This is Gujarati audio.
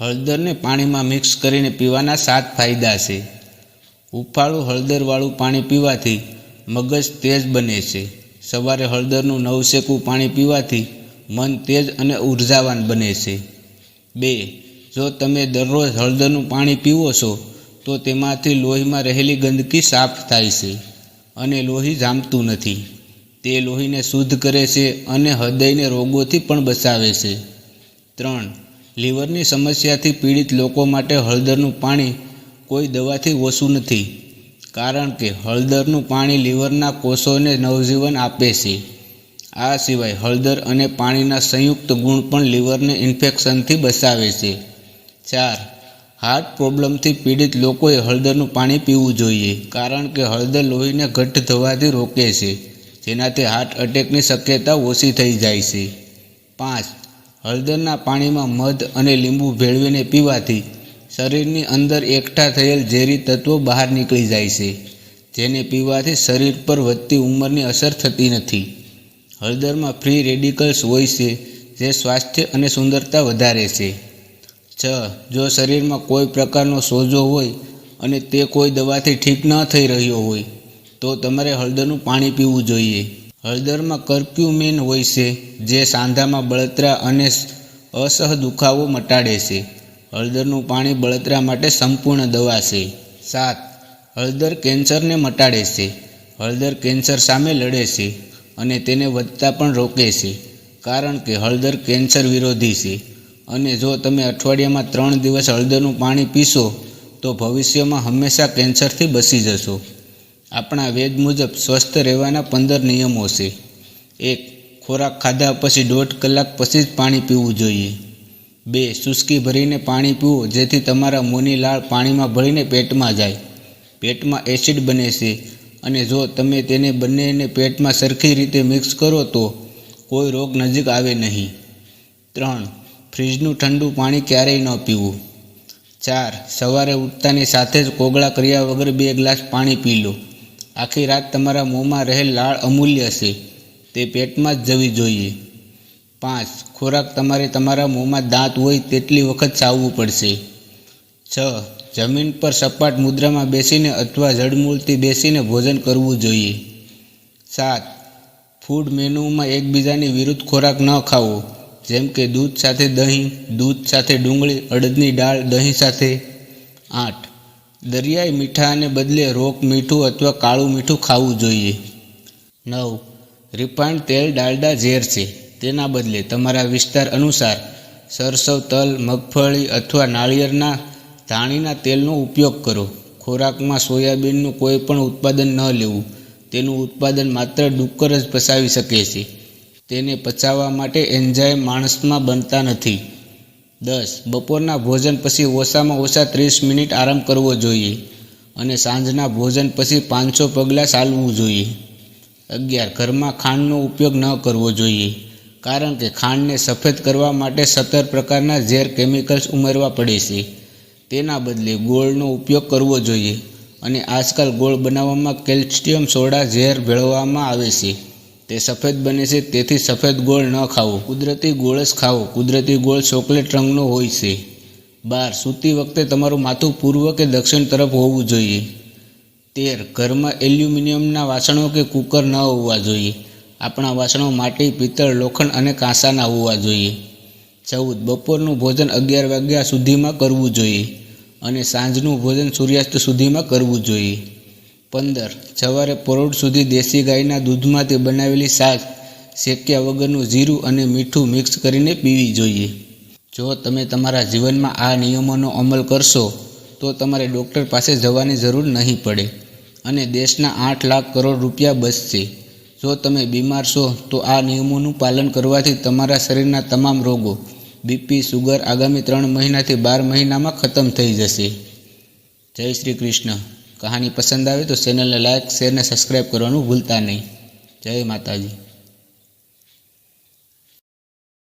હળદરને પાણીમાં મિક્સ કરીને પીવાના સાત ફાયદા છે. ઉફાળું હળદરવાળું પાણી પીવાથી મગજ તેજ બને છે. સવારે હળદરનું નવશેકું પાણી પીવાથી મન તેજ અને ઉર્જાવાન બને છે. બે, જો તમે દરરોજ હળદરનું પાણી પીવો છો, તો તેમાંથી લોહીમાં રહેલી ગંદકી સાફ થાય છે અને લોહી જામતું નથી. તે લોહીને શુદ્ધ કરે છે અને હૃદયને રોગોથી પણ બચાવે છે. ત્રણ લીવરની સમસ્યાથી પીડિત લોકો માટે હળદરનું પાણી કોઈ દવાથી ઓછું નથી, કારણ કે હળદરનું પાણી લીવરના કોષોને નવજીવન આપે છે. આ સિવાય હળદર અને પાણીના સંયુક્ત ગુણ પણ લીવરને ઇન્ફેક્શનથી બચાવે છે. ચાર, હાર્ટ પ્રોબ્લેમથી પીડિત લોકોએ હળદરનું પાણી પીવું જોઈએ, કારણ કે હળદર લોહીને ઘટ્ટ થવાથી રોકે છે, જેનાથી હાર્ટ એટેકની શક્યતા ઓછી થઈ જાય છે. પાંચ હળદરના પાણીમાં મધ અને લીંબુ ભેળવીને પીવાથી શરીરની અંદર એકઠા થયેલ ઝેરી તત્વો બહાર નીકળી જાય છે, જેને પીવાથી શરીર પર વધતી ઉંમરની અસર થતી નથી. હળદરમાં ફ્રી રેડિકલ્સ હોય છે, જે સ્વાસ્થ્ય અને સુંદરતા વધારે છે. છ. જો શરીરમાં કોઈ પ્રકારનો સોજો હોય અને તે કોઈ દવાથી ઠીક ન થઈ રહ્યો હોય, તો તમારે હળદરનું પાણી પીવું જોઈએ. હળદરમાં કર્ક્યુમિન હોય છે, જે સાંધામાં બળતરા અને અસહ દુખાવો મટાડે છે. હળદરનું પાણી બળતરા માટે સંપૂર્ણ દવા છે. સાત, હળદર કેન્સરને મટાડે છે. હળદર કેન્સર સામે લડે છે અને તેને વધતા પણ રોકે છે, કારણ કે હળદર કેન્સર વિરોધી છે. અને જો તમે અઠવાડિયામાં ત્રણ દિવસ હળદરનું પાણી પીશો, તો ભવિષ્યમાં હંમેશા કેન્સરથી બચી જશો. આપણા વેદ મુજબ સ્વસ્થ રહેવાના પંદર નિયમો છે. એક, ખોરાક ખાધા પછી દોઢ કલાક પછી જ પાણી પીવું જોઈએ. બે, શુષ્કી ભરીને પાણી પીવું જેથી તમારા મોંની લાળ પાણીમાં ભળીને પેટમાં જાય. પેટમાં એસિડ બને છે અને જો તમે તેને બંનેને પેટમાં સરખી રીતે મિક્સ કરો તો કોઈ રોગ નજીક આવે નહીં. ત્રણ, ફ્રીજનું ઠંડુ પાણી ક્યારેય ન પીવું. ચાર, સવારે ઉઠતાની સાથે જ કોગળા કર્યા વગર બે ગ્લાસ પાણી પી લો. આખી રાત તમારા મોંમાં રહેલ લાળ અમૂલ્ય છે. તે પેટમાં જ જવી જોઈએ. પાંચ, ખોરાક તમારે તમારા મોંમાં દાંત હોય તેટલી વખત ચાવવું પડશે. છ, જમીન પર સપાટ મુદ્રામાં બેસીને અથવા જળમૂળથી બેસીને ભોજન કરવું જોઈએ. સાત ફૂડ મેનુમાં એકબીજાની વિરુદ્ધ ખોરાક ન ખાવો. જેમ કે દૂધ સાથે દહીં, દૂધ સાથે ડુંગળી, અડદની દાળ, દહીં સાથે. આઠ દરિયાઈ મીઠાને બદલે રોક મીઠું અથવા કાળું મીઠું ખાવું જોઈએ. નવ. રિફાઇન્ડ તેલ ડાલડા ઝેર છે. તેના બદલે તમારા વિસ્તાર અનુસાર સરસવ, તલ, મગફળી અથવા નાળિયેરના ધાણીના તેલનો ઉપયોગ કરો. ખોરાકમાં સોયાબીનનું કોઈ પણ ઉત્પાદન ન લેવું. તેનું ઉત્પાદન માત્ર ડુક્કર જ પચાવી શકે છે. તેને પચાવવા માટે એન્ઝાઇમ માણસમાં બનતા નથી. દસ. બપોરના ભોજન પછી ઓછામાં ઓછા ત્રીસ મિનિટ આરામ કરવો જોઈએ અને સાંજના ભોજન પછી પાંચસો પગલાં ચાલવું જોઈએ. અગિયાર. ઘરમાં ખાંડનો ઉપયોગ ન કરવો જોઈએ કારણ કે ખાંડને સફેદ કરવા માટે સત્તર પ્રકારના ઝેર કેમિકલ્સ ઉમેરવા પડે છે. તેના બદલે ગોળનો ઉપયોગ કરવો જોઈએ અને આજકાલ ગોળ બનાવવામાં કેલ્શિયમ સોડા ઝેર ભેળવવામાં આવે છે. તે સફેદ બને છે, તેથી સફેદ ગોળ ન ખાવો. કુદરતી ગોળ જ ખાવો કુદરતી ગોળ ચોકલેટ રંગનો હોય છે. બાર, સૂતી વખતે તમારું માથું પૂર્વ કે દક્ષિણ તરફ હોવું જોઈએ. તેર, ઘરમાં એલ્યુમિનિયમના વાસણો કે કુકર ન હોવા જોઈએ. આપણા વાસણો માટી, પિત્તળ, લોખંડ અને કાંસાના હોવા જોઈએ. ચૌદ, બપોરનું ભોજન અગિયાર વાગ્યા સુધીમાં કરવું જોઈએ અને સાંજનું ભોજન સૂર્યાસ્ત સુધીમાં કરવું જોઈએ. પંદર. સવારે પરોઢ સુધી દેશી ગાયના દૂધમાંથી બનાવેલી શાક શેક્યા વગરનું જીરું અને મીઠું મિક્સ કરીને પીવી જોઈએ. જો તમે તમારા જીવનમાં આ નિયમોનો અમલ કરશો, તો તમારે ડૉક્ટર પાસે જવાની જરૂર નહીં પડે અને દેશના આઠ લાખ કરોડ રૂપિયા બચશે. જો તમે બીમાર છો, તો આ નિયમોનું પાલન કરવાથી તમારા શરીરના તમામ રોગો બીપી સુગર આગામી ત્રણ મહિનાથી બાર મહિનામાં ખતમ થઈ જશે. જય શ્રી કૃષ્ણ. કહાની પસંદ આવે તો ચેનલને લાઇક શેર અને સબસ્ક્રાઈબ કરવાનું ભૂલતા નહીં. જય માતાજી.